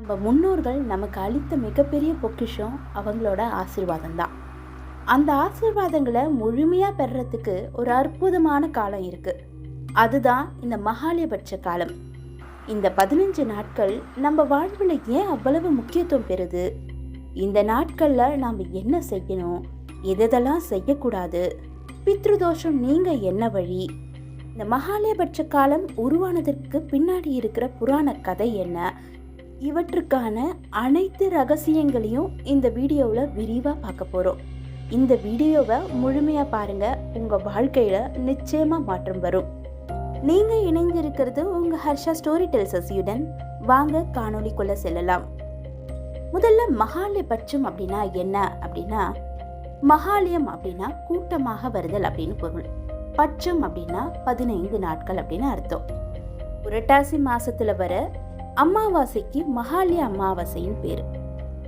நம்ம முன்னோர்கள் நமக்கு அளித்த மிகப்பெரிய பொக்கிஷம் அவங்களோட ஆசீர்வாதம் தான் அந்த ஆசீர்வாதங்களை முழுமையாக பெறுறதுக்கு ஒரு அற்புதமான காலம் இருக்குது அதுதான் இந்த மகாலயபட்ச காலம். இந்த பதினஞ்சு நாட்கள் நம்ம வாழ்வில் ஏன் அவ்வளவு முக்கியத்துவம் பெறுது? இந்த நாட்களில் நாம் என்ன செய்யணும்? எதெல்லாம் செய்யக்கூடாது? பித்ருதோஷம் நீங்க என்ன வழி? இந்த மகாலயபட்ச காலம் உருவானதற்கு பின்னாடி இருக்கிற புராண கதை என்ன? இவற்றுக்கான அனைத்து ரகசியங்களையும் இந்த வீடியோவில் விரிவாக பார்க்க போகிறோம் இந்த வீடியோவை முழுமையாக பாருங்க. உங்கள் வாழ்க்கையில் நிச்சயமாக மாற்றம் வரும். நீங்கள் இணைந்திருக்கிறது உங்கள் ஹர்ஷா ஸ்டோரி டெல்சஸியுடன் வாங்க காணொளிக்குள்ளே செல்லலாம். முதல்ல மகாலயபட்சம் அப்படின்னா என்ன? அப்படின்னா மகாலயம் அப்படின்னா கூட்டமாக வருதல் அப்படின்னு பொருள். பட்சம் அப்படின்னா பதினைந்து நாட்கள் அப்படின்னு அர்த்தம். புரட்டாசி மாசத்துல வர அமாவாசைக்கு மகாலய அமாவாசைன்னு பேர்.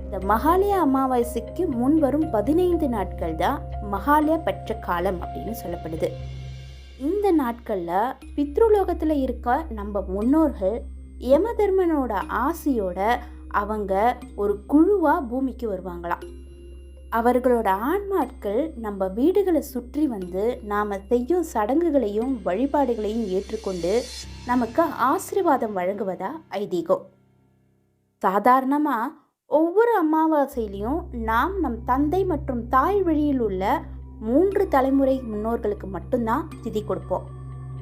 இந்த மகாலய அமாவாசைக்கு முன் வரும் பதினைந்து நாட்கள் தான் மகாலய பட்ச காலம் அப்படின்னு சொல்லப்படுது. இந்த நாட்களில் பித்ருலோகத்தில் இருக்க நம்ம முன்னோர்கள் யமதர்மனோட ஆசையோட அவங்க ஒரு குழுவாக பூமிக்கு வருவாங்களாம். அவர்களோட ஆன்மாக்கள் நம்ம வீடுகளை சுற்றி வந்து நாம் செய்யும் சடங்குகளையும் வழிபாடுகளையும் ஏற்றுக்கொண்டு நமக்கு ஆசீர்வாதம் வழங்குவதா ஐதீகம். சாதாரணமாக ஒவ்வொரு அமாவாசையிலையும் நாம் நம் தந்தை மற்றும் தாய் வழியில் உள்ள மூன்று தலைமுறை முன்னோர்களுக்கு மட்டும்தான் திதி கொடுப்போம்.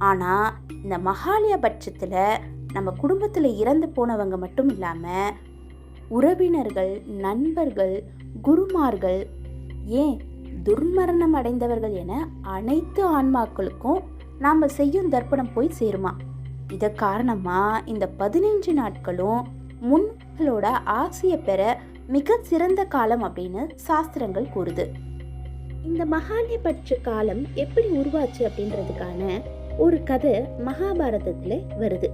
ஆனால் இந்த மகாலய பட்சத்தில் நம்ம குடும்பத்தில் இறந்து போனவங்க மட்டும் இல்லாமல் உறவினர்கள் நண்பர்கள் குருமார்கள் ஏன் துர்மரணம் அடைந்தவர்கள் என அனைத்து ஆன்மாக்களுக்கும் நாம் செய்யும் தர்ப்பணம் போய் சேருமா? இதை காரணமாக இந்த பதினைஞ்சு நாட்களும் முன்னோர்களோட ஆசையை பெற மிக சிறந்த காலம் அப்படின்னு சாஸ்திரங்கள் கூறுது. இந்த மகாலயபட்ச காலம் எப்படி உருவாச்சு அப்படின்றதுக்கான ஒரு கதை மகாபாரதத்தில் வருது.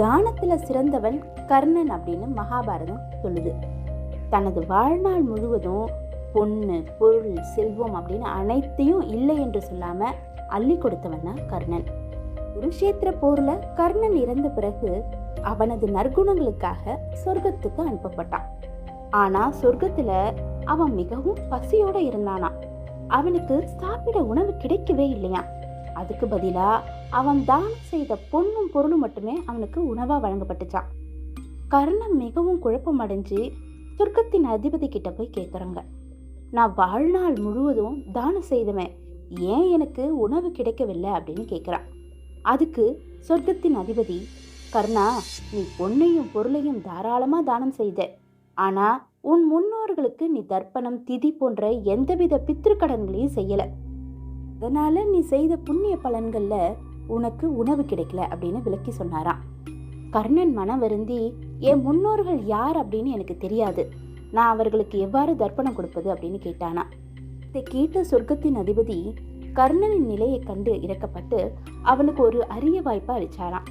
தானத்தில் சிறந்தவன் கர்ணன் அப்படின்னு மகாபாரதம் சொல்லுது. தனது வாழ்நாள் முழுவதும் பொண்ணு பொருள் செல்வம் அப்படின்னு அனைத்தையும் இல்லை என்று சொல்லாமல் அள்ளி கொடுத்தவன் தான் கர்ணன். குருஷேத்திர போரில் கர்ணன் இறந்த பிறகு அவனது நற்குணங்களுக்காக சொர்க்கத்துக்கு அனுப்பப்பட்டான். ஆனால் சொர்க்கத்தில் அவன் மிகவும் பசியோடு இருந்தானா அவனுக்கு சாப்பிட உணவு கிடைக்கவே இல்லையா அதுக்கு பதிலாக அவன் தானம் செய்த பொண்ணும் பொருளும் மட்டுமே அவனுக்கு உணவாக வழங்கப்பட்டுச்சான் கர்ணன் மிகவும் குழப்பமடைஞ்சு சொர்க்கத்தின் அதிபதி கிட்ட போய் கேட்குறாங்க. நான் வாழ்நாள் முழுவதும் தானம் செய்தவன். ஏன் எனக்கு உணவு கிடைக்கவில்லை? அப்படின்னு கேட்குறான். அதுக்கு சொர்க்கத்தின் அதிபதி கர்ணா நீ பொண்ணையும் பொருளையும் தாராளமாக தானம் செய்த ஆனால் உன் முன்னோர்களுக்கு நீ தர்ப்பணம் திதி போன்ற எந்தவித பித்திருக்கடன்களையும் செய்யலை. அதனால் நீ செய்த புண்ணிய பலன்களில் உனக்கு உணவு கிடைக்கல அப்படின்னு விளக்கி சொன்னாராம். கர்ணன் மனம் வருந்தி என் முன்னோர்கள் யார் அப்படின்னு எனக்கு தெரியாது. நான் அவர்களுக்கு எவ்வாறு தர்ப்பணம் கொடுப்பது? அப்படின்னு கேட்டானா இதை கேட்ட சொர்க்கத்தின் அதிபதி கர்ணனின் நிலையை கண்டு இறக்கப்பட்டு அவனுக்கு ஒரு அரிய வாய்ப்பை அளிச்சாராம்.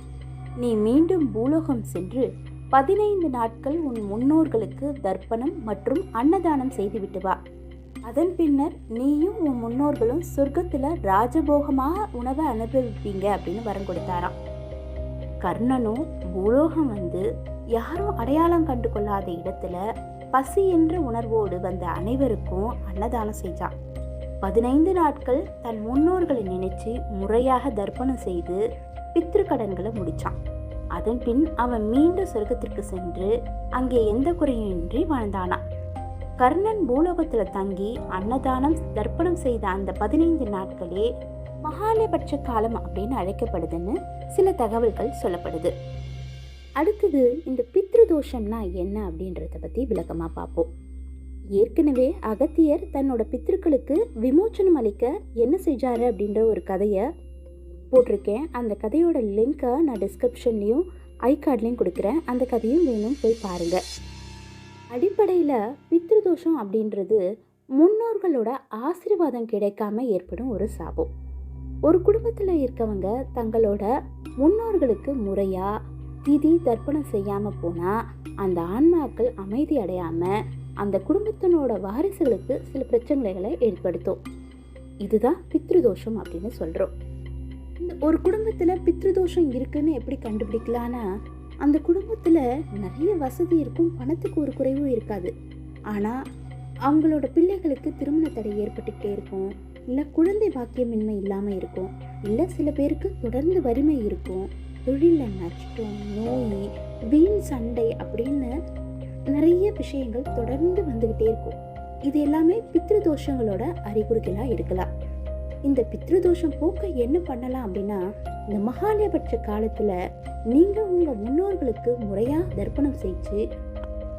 நீ மீண்டும் பூலோகம் சென்று பதினைந்து நாட்கள் உன் முன்னோர்களுக்கு தர்ப்பணம் மற்றும் அன்னதானம் செய்துவிட்டு வா. அதன் பின்னர் நீயும் உன் முன்னோர்களும் சொர்க்கத்தில் ராஜபோகமாக உணவை அனுபவிப்பீங்க அப்படின்னு வரம் கொடுத்தாராம். கர்ணனும் பூலோகம் வந்து யாரும் அடையாளம் கண்டு கொள்ளாத இடத்துல பசி என்ற உணர்வோடு வந்த அனைவருக்கும் அன்னதானம் செஞ்சான் பதினைந்து நாட்கள் தன் முன்னோர்களை நினைச்சு முறையாக தர்ப்பணம் செய்து பித்திருக்கடன்களை முடித்தான் அதன் பின் அவன் மீண்டும் சொர்க்கத்திற்கு சென்று அங்கே எந்த குறையின்றி வாழ்ந்தானான் கர்ணன் பூலோகத்தில் தங்கி அன்னதானம் தர்ப்பணம் செய்த அந்த பதினைந்து நாட்களே மகாலபட்ச காலம் அப்படின்னு அழைக்கப்படுதுன்னு சில தகவல்கள் சொல்லப்படுது. அடுத்தது இந்த பித்ரு தோஷம்னா என்ன அப்படின்றத பற்றி விளக்கமாக பார்ப்போம். ஏற்கனவே அகத்தியர் தன்னோட பித்ருக்களுக்கு விமோச்சனம் அளிக்க என்ன செஞ்சாரு அப்படின்ற ஒரு கதையை போட்டிருக்கேன். அந்த கதையோட லிங்க்கை நான் டிஸ்கிரிப்ஷன்லேயும் ஐ கார்ட்லேயும் கொடுக்குறேன். அந்த கதையும் வேணும் போய் பாருங்கள் அடிப்படையில் பித்ருதோஷம் அப்படின்றது முன்னோர்களோட ஆசீர்வாதம் கிடைக்காம ஏற்படும் ஒரு சாபம். ஒரு குடும்பத்தில் இருக்கவங்க தங்களோட முன்னோர்களுக்கு முறையாக திதி தர்ப்பணம் செய்யாமல் போனால் அந்த ஆன்மாக்கள் அமைதி அடையாமல் அந்த குடும்பத்தினோட வாரிசுகளுக்கு சில பிரச்சனைகளை ஏற்படுத்தும். இதுதான் பித்ருதோஷம் அப்படின்னு சொல்கிறோம் இந்த ஒரு குடும்பத்தில் பித்ருதோஷம் இருக்குன்னு எப்படி கண்டுபிடிக்கலான்னா அந்த குடும்பத்தில் நிறைய வசதி இருக்கும் பணத்துக்கு ஒரு குறைவும் இருக்காது. ஆனால் அவங்களோட பிள்ளைகளுக்கு திருமண தடை ஏற்பட்டுக்கிட்டே இருக்கும். இல்லை குழந்தை பாக்கியமின்மை இல்லாமல் இருக்கும். இல்லை சில பேருக்கு தொடர்ந்து வறுமை இருக்கும். தொழிலில் நஷ்டம் நோய் வீண் சண்டை அப்படின்னு நிறைய விஷயங்கள் தொடர்ந்து வந்துக்கிட்டே இருக்கும். இது எல்லாமே பித்ரு தோஷங்களோட அறிகுறிகளாக இருக்கலாம். இந்த பித்ரு தோஷம் போக்க என்ன பண்ணலாம் அப்படின்னா இந்த மகாலயபட்ச காலத்தில் நீங்கள் உங்கள் முன்னோர்களுக்கு முறையாக தர்ப்பணம் செய்து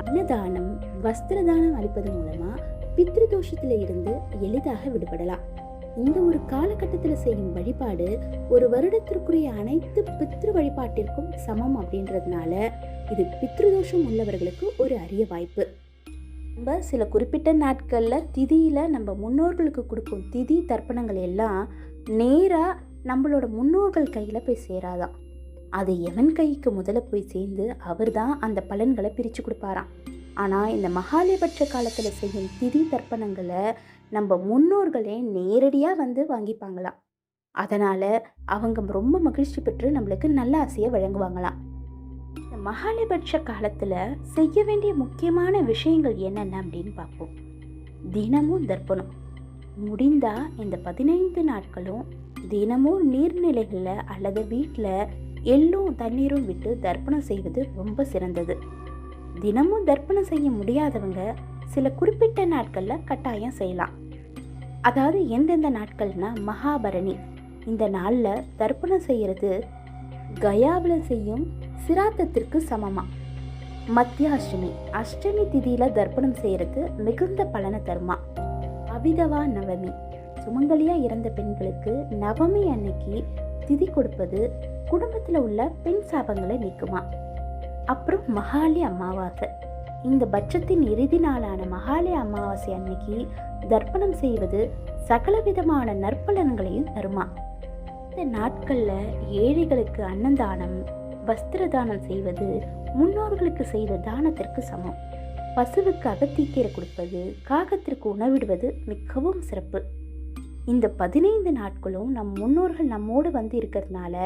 அன்னதானம் வஸ்திரதானம் அளிப்பது மூலமாக பித்ரு தோஷத்தில் இருந்து எளிதாக விடுபடலாம். இந்த ஒரு காலகட்டத்தில் செய்யும் வழிபாடு ஒரு வருடத்திற்குரிய அனைத்து பித்ரு வழிபாட்டிற்கும் சமம் அப்படின்றதுனால இது பித்ருதோஷம் உள்ளவர்களுக்கு ஒரு அரிய வாய்ப்பு. நம்ம சில குறிப்பிட்ட நாட்களில் திதியில் நம்ம முன்னோர்களுக்கு கொடுக்கும் திதி தர்ப்பணங்கள் எல்லாம் நேராக நம்மளோட முன்னோர்கள் கையில் போய் சேராதான் அது எவன் கைக்கு முதல்ல போய் சேர்ந்து அவர் தான் அந்த பலன்களை பிரித்து கொடுப்பாராம். ஆனால் இந்த மகாலயபட்ச காலத்தில் செய்யும் திதி தர்ப்பணங்களை நம்ம முன்னோர்களே நேரடியாக வந்து வாங்கிப்பாங்களாம். அதனால் அவங்க ரொம்ப மகிழ்ச்சி பெற்று நம்மளுக்கு நல்ல ஆசையை வழங்குவாங்களாம். இந்த காலத்தில் செய்ய வேண்டிய முக்கியமான விஷயங்கள் என்னென்ன அப்படின்னு பார்ப்போம். தினமும் தர்ப்பணம். முடிந்தால் இந்த பதினைந்து நாட்களும் தினமும் நீர்நிலைகளில் அல்லது வீட்டில் எள்ளும் தண்ணீரும் விட்டு தர்ப்பணம் செய்வது ரொம்ப சிறந்தது. தினமும் தர்ப்பணம் செய்ய முடியாதவங்க சில குறிப்பிட்ட நாட்களில் கட்டாயம் செய்யலாம். அதாவது எந்தெந்த நாட்கள்னால் மகாபரணி. இந்த நாளில் தர்ப்பணம் செய்கிறது கயாவில் செய்யும் சிராத்தத்திற்கு சமமா? மத்தியாஷ்டமி. அஷ்டமி திதியில் தர்ப்பணம் செய்கிறது மிகுந்த பலனை தருமா? அவிதவா நவமி. சுமங்கலியாக இறந்த பெண்களுக்கு நவமி அன்னைக்கு திதி கொடுப்பது குடும்பத்தில் உள்ள பெண் சாபங்களை நீக்குமா? அப்புறம் மகாலி அமாவாசை. இந்த பட்சத்தின் இறுதி நாளான மகாலி அமாவாசை அன்னைக்கு தர்ப்பணம் செய்வது சகலவிதமான நற்பலன்களையும் தருமா? இந்த நாட்களில் ஏழைகளுக்கு அன்னதானம் வஸ்திர தானம் செய்வது முன்னோர்களுக்கு செய்த தானத்திற்கு சமம். பசுவுக்கு அகத்தீக்கீரை கொடுப்பது காகத்திற்கு உணவிடுவது மிகவும் சிறப்பு. இந்த பதினைந்து நாட்களும் நம் முன்னோர்கள் நம்மோடு வந்து இருக்கிறதுனால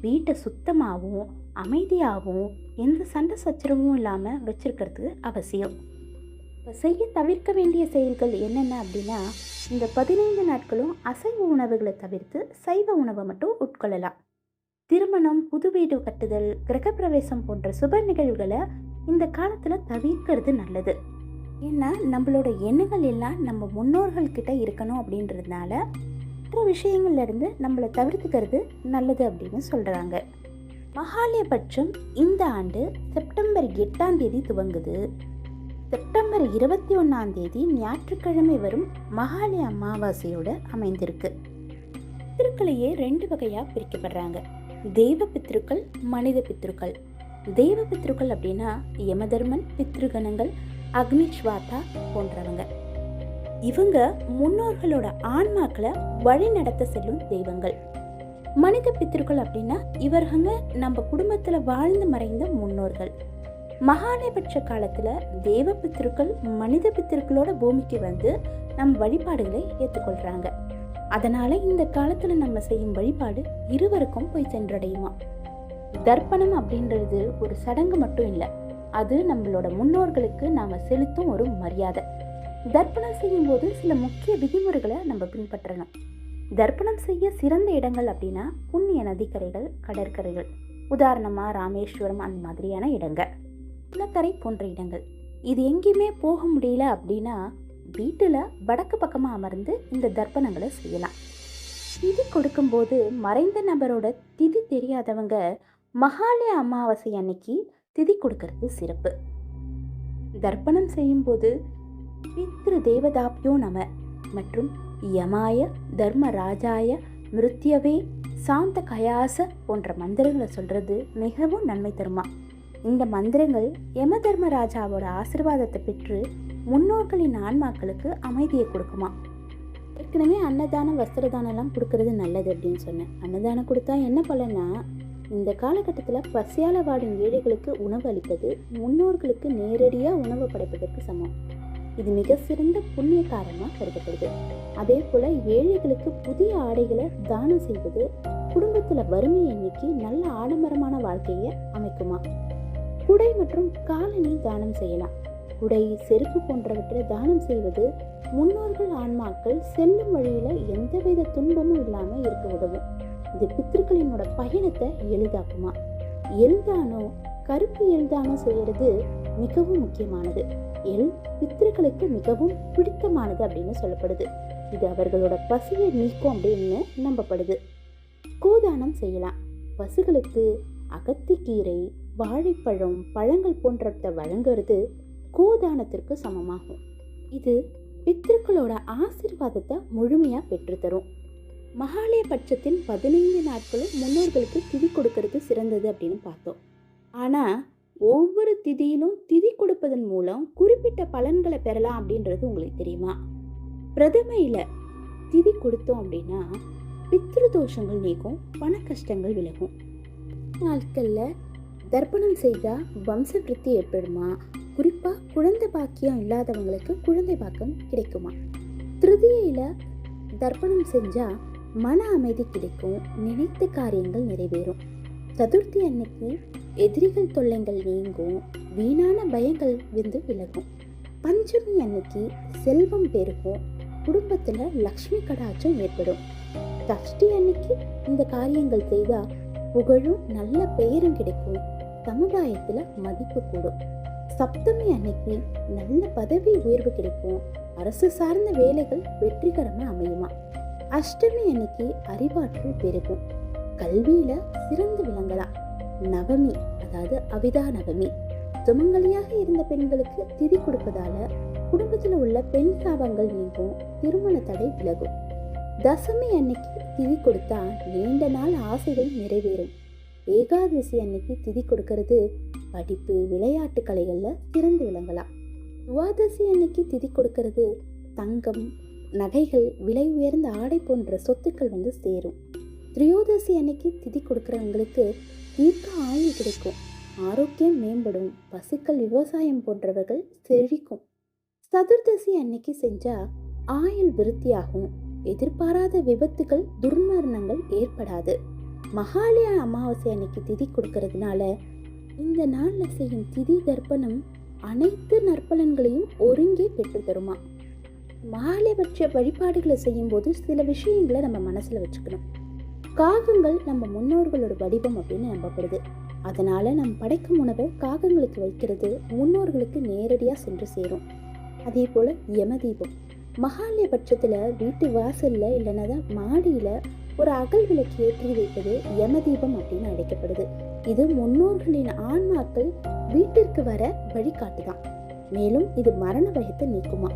வீட்டை சுத்தமாகவும் அமைதியாகவும் எந்த சண்டை சச்சரவும் இல்லாமல் வச்சிருக்கிறது அவசியம். இப்போ செய்ய தவிர்க்க வேண்டிய செயல்கள் என்னென்ன அப்படின்னா இந்த பதினைந்து நாட்களும் அசைவ உணவுகளை தவிர்த்து சைவ உணவை மட்டும் உட்கொள்ளலாம். திருமணம் புது வீடு கட்டுதல் கிரகப்பிரவேசம் போன்ற சுப நிகழ்வுகளை இந்த காலத்தில் தவிர்க்கிறது நல்லது. ஏன்னா நம்மளோட எண்ணங்கள் எல்லாம் நம்ம முன்னோர்கள் கிட்ட இருக்கணும் அப்படின்றதுனால மற்ற விஷயங்கள்லேருந்து நம்மளை தவிர்த்துக்கிறது நல்லது அப்படின்னு சொல்கிறாங்க மகாலயபட்சம் இந்த ஆண்டு செப்டம்பர் எட்டாம் தேதி துவங்குது. செப்டம்பர் இருபத்தி ஒன்றாம் தேதி ஞாயிற்றுக்கிழமை வரும் மகாலய அமாவாசையோடு அமைந்திருக்கு. திருக்களையே ரெண்டு வகையாக பிரிக்கப்படுறாங்க. தெய்வ பித்ருக்கள் மனித பித்ருக்கள் தெய்வ பித்ருக்கள் அப்படின்னா யமதர்மன் பித்ருகணங்கள் அக்னிஸ்வாதா போன்றவங்க. இவங்க முன்னோர்களோட ஆன்மாக்களை வழி நடத்த செல்லும் தெய்வங்கள். மனித பித்திருக்கள் அப்படின்னா இவர்கங்க நம்ம குடும்பத்தில் வாழ்ந்து மறைந்த முன்னோர்கள். மகாலயபட்ச காலத்தில் தேவ பித்திருக்கள் மனித பித்திருக்களோட பூமிக்கு வந்து நம் வழிபாடுகளை ஏற்றுக்கொள்கிறாங்க அதனால இந்த காலத்தில் நம்ம செய்யும் வழிபாடு இருவருக்கும் போய் சென்றடையுமா? தர்ப்பணம் அப்படின்றது ஒரு சடங்கு மட்டும் இல்லை அது நம்மளோட முன்னோர்களுக்கு நாம் செலுத்தும் ஒரு மரியாதை. தர்ப்பணம் செய்யும்போது சில முக்கிய விதிமுறைகளை நம்ம பின்பற்றணும். தர்ப்பணம் செய்ய சிறந்த இடங்கள் அப்படின்னா புண்ணிய நதிக்கரைகள் கடற்கரைகள் உதாரணமாக ராமேஸ்வரம் அந்த மாதிரியான இடங்கள் குளக்கரை போன்ற இடங்கள். இது எங்கேயுமே போக முடியல அப்படின்னா வீட்டில் வடக்கு பக்கமாக அமர்ந்து இந்த தர்ப்பணங்களை செய்யலாம். திதி கொடுக்கும்போது மறைந்த நபரோட திதி தெரியாதவங்க மகாலய அமாவாசை அன்னைக்கு திதி கொடுக்கறது சிறப்பு. தர்ப்பணம் செய்யும்போது பித்ரு தேவதாப்யோ நம மற்றும் யமாய தர்மராஜாய மிருத்யவே சாந்த கயாச போன்ற மந்திரங்களை சொல்கிறது மிகவும் நன்மை தருமா. இந்த மந்திரங்கள் யம தர்மராஜாவோட ஆசிர்வாதத்தை பெற்று முன்னோர்களின் ஆன்மாக்களுக்கு அமைதியை கொடுக்குமா? ஏற்கனவே அன்னதானம் வஸ்திரதானம்லாம் கொடுக்கறது நல்லது அப்படின்னு சொன்னேன். அன்னதானம் கொடுத்தா என்ன பலன்னா இந்த காலகட்டத்தில் பசியால் வாடும் ஏழைகளுக்கு உணவு அளிப்பது முன்னோர்களுக்கு நேரடியாக உணவு படைப்பதற்கு சமம். இது மிக சிறந்த புண்ணிய காரணமாக கருதப்படுது. அதே போல் ஏழைகளுக்கு புதிய ஆடைகளை தானம் செய்வது குடும்பத்தில் வறுமையை நீக்கி நல்ல ஆடம்பரமான வாழ்க்கையை அமைக்குமா? குடை மற்றும் காலணி தானம் செய்யலாம். உடை செருப்பு போன்றவற்றை தானம் செய்வது முன்னோர்கள் ஆன்மாக்கள் செல்லும் வழியில் எந்தவித துன்பமும் இல்லாமல் இருக்க உதவும். இது பித்திருக்களினோட பயணத்தை எளிதாக்குமா. எல்தானோ கருப்பு எல்தானோ செய்யறது மிகவும் முக்கியமானது. எல் பித்திருக்களுக்கு மிகவும் பிடித்தமானது அப்படின்னு சொல்லப்படுது. இது அவர்களோட பசியை நீக்கும் அப்படின்னு நம்பப்படுது. கோதானம் செய்யலாம். பசுகளுக்கு அகத்திக்கீரை வாழைப்பழம் பழங்கள் போன்றவற்றை வழங்குறது கோதானத்திற்கு சமமாகும். இது பித்திருக்களோட ஆசீர்வாதத்தை முழுமையாக பெற்றுத்தரும். மகாலய பட்சத்தின் பதினைந்து நாட்களும் முன்னோர்களுக்கு திதி கொடுக்கறது சிறந்தது அப்படின்னு பார்த்தோம். ஆனால் ஒவ்வொரு திதியிலும் திதி கொடுப்பதன் மூலம் குறிப்பிட்ட பலன்களை பெறலாம் அப்படின்றது உங்களுக்கு தெரியுமா? பிரதமையில் திதி கொடுத்தோம் அப்படின்னா பித்ரு தோஷங்கள் நீக்கும் பண கஷ்டங்கள் விலகும். நாட்களில் தர்ப்பணம் செய்தால் வம்ச விருத்தி ஏற்படுமா? குறிப்பாக குழந்தை பாக்கியம் இல்லாதவங்களுக்கு குழந்தை பாக்கம் கிடைக்குமா? திருதியில் தர்ப்பணம் செஞ்சால் மன அமைதி கிடைக்கும் நினைத்த காரியங்கள் நிறைவேறும். சதுர்த்தி அன்னைக்கு எதிரிகள் தொல்லைகள் நீங்கும் வீணான பயங்கள் வந்து விலகும். பஞ்சமி அன்னைக்கு செல்வம் பெருகும் குடும்பத்தில் லக்ஷ்மி கடாச்சம் ஏற்படும். சஷ்டி அன்னைக்கு இந்த காரியங்கள் செய்தால் புகழும் நல்ல பெயரும் கிடைக்கும் சமுதாயத்தில் மதிப்பு கூடும். சப்தமி அன்னைக்கு நல்ல பதவி உயர்வு கிடைக்கும். அரசு சார்ந்த வேலைகள் வெற்றிகரமாக அமையுமா? அஷ்டமி அன்னைக்கு அறிவாற்றல் பெருகும். கல்வியில சிறந்து விளங்கலாம். நவமி அதாவது அவிதா நவமி. சுமங்கலியாக இருந்த பெண்களுக்கு திதி கொடுப்பதால குடும்பத்தில் உள்ள பெண் சாபங்கள் நீங்கும். திருமண தடை விலகும். தசமி அன்னைக்கு திதி கொடுத்தா நீண்ட நாள் ஆசைகள் நிறைவேறும். ஏகாதசி அன்னைக்கு திதி கொடுக்கறது படிப்பு விளையாட்டு கலைகளில் சிறந்து விளங்கலாம். துவாதசி அன்னைக்கு திதி கொடுக்கறது தங்கம் நகைகள் விலை உயர்ந்த ஆடை போன்ற சொத்துக்கள் வந்து சேரும். திரியோதசி அன்னைக்கு திதி கொடுக்குறவங்களுக்கு தீர்க்க ஆயுள் கிடைக்கும். ஆரோக்கியம் மேம்படும். பசுக்கள் விவசாயம் போன்றவர்கள் செழிக்கும். சதுர்தசி அன்னைக்கு செஞ்சா ஆயுள் விருத்தியாகும். எதிர்பாராத விபத்துகள் துர்மரணங்கள் ஏற்படாது. மகாலய அமாவாசை அன்னைக்கு திதி கொடுக்கறதுனால இந்த நாளில் செய்யும் திதி தர்ப்பணம் அனைத்து நற்பலன்களையும் ஒருங்கே பெற்று மாலைபட்ச வழிபாடுகளை செய்யும்போது சில விஷயங்களை நம்ம மனசில் வச்சுக்கணும். காகங்கள் நம்ம முன்னோர்களோட வடிவம் அப்படின்னு நம்பப்படுது. அதனால் நம் படைக்கும் உணவை காகங்களுக்கு வைக்கிறது முன்னோர்களுக்கு நேரடியாக சென்று சேரும். அதே போல் யமதீபம். மகாலய பட்சத்தில் வீட்டு வாசலில் இல்லைன்னா தான் மாடியில் ஒரு அகல் விளக்கு ஏற்றி வைப்பது யமதீபம் அப்படின்னு அழைக்கப்படுது. இது முன்னோர்களின் ஆன்மாக்கள் வீட்டிற்கு வர வழிகாட்டுதான். மேலும் இது மரண பயத்தை நீக்குமா?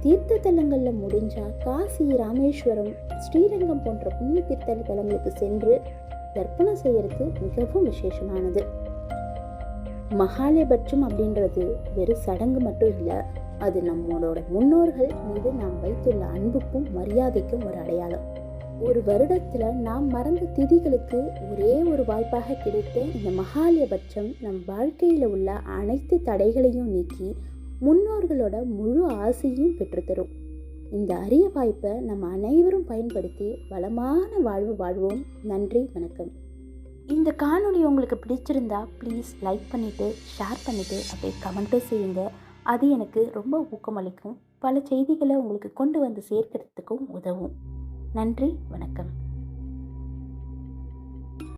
தீர்த்த தலங்களில் முடிஞ்சா காசி ராமேஸ்வரம் ஸ்ரீரங்கம் போன்ற புண்ணிய தீர்த்த தலங்களுக்கு சென்று தர்ப்பணம் செய்யறது மிகவும் விசேஷமானது. மகாலயபட்சம் அப்படின்றது வெறும் சடங்கு மட்டும் இல்லை அது நம்மளோட முன்னோர்கள் மீது நாம் வைத்துள்ள அன்புக்கும் மரியாதைக்கும் ஒரு அடையாளம். ஒரு வருடத்தில் நாம் மறந்த திதிகளுக்கு ஒரே ஒரு வாய்ப்பாக கிடைத்த இந்த மகாலயபட்சம் நம் வாழ்க்கையில் உள்ள அனைத்து தடைகளையும் நீக்கி முன்னோர்களோட முழு ஆசையும் பெற்றுத்தரும். இந்த அரிய வாய்ப்பை நம்ம அனைவரும் பயன்படுத்தி வளமான வாழ்வு வாழ்வோம். நன்றி வணக்கம். இந்த காணொளி உங்களுக்கு பிடிச்சிருந்தா ப்ளீஸ் லைக் பண்ணிவிட்டு ஷேர் பண்ணிவிட்டு அப்படியே கமெண்ட்டும் செய்யுங்க. அது எனக்கு ரொம்ப ஊக்கமளிக்கும். பல செய்திகளை உங்களுக்கு கொண்டு வந்து சேர்க்கிறதுக்கும் உதவும். நன்றி வணக்கம்.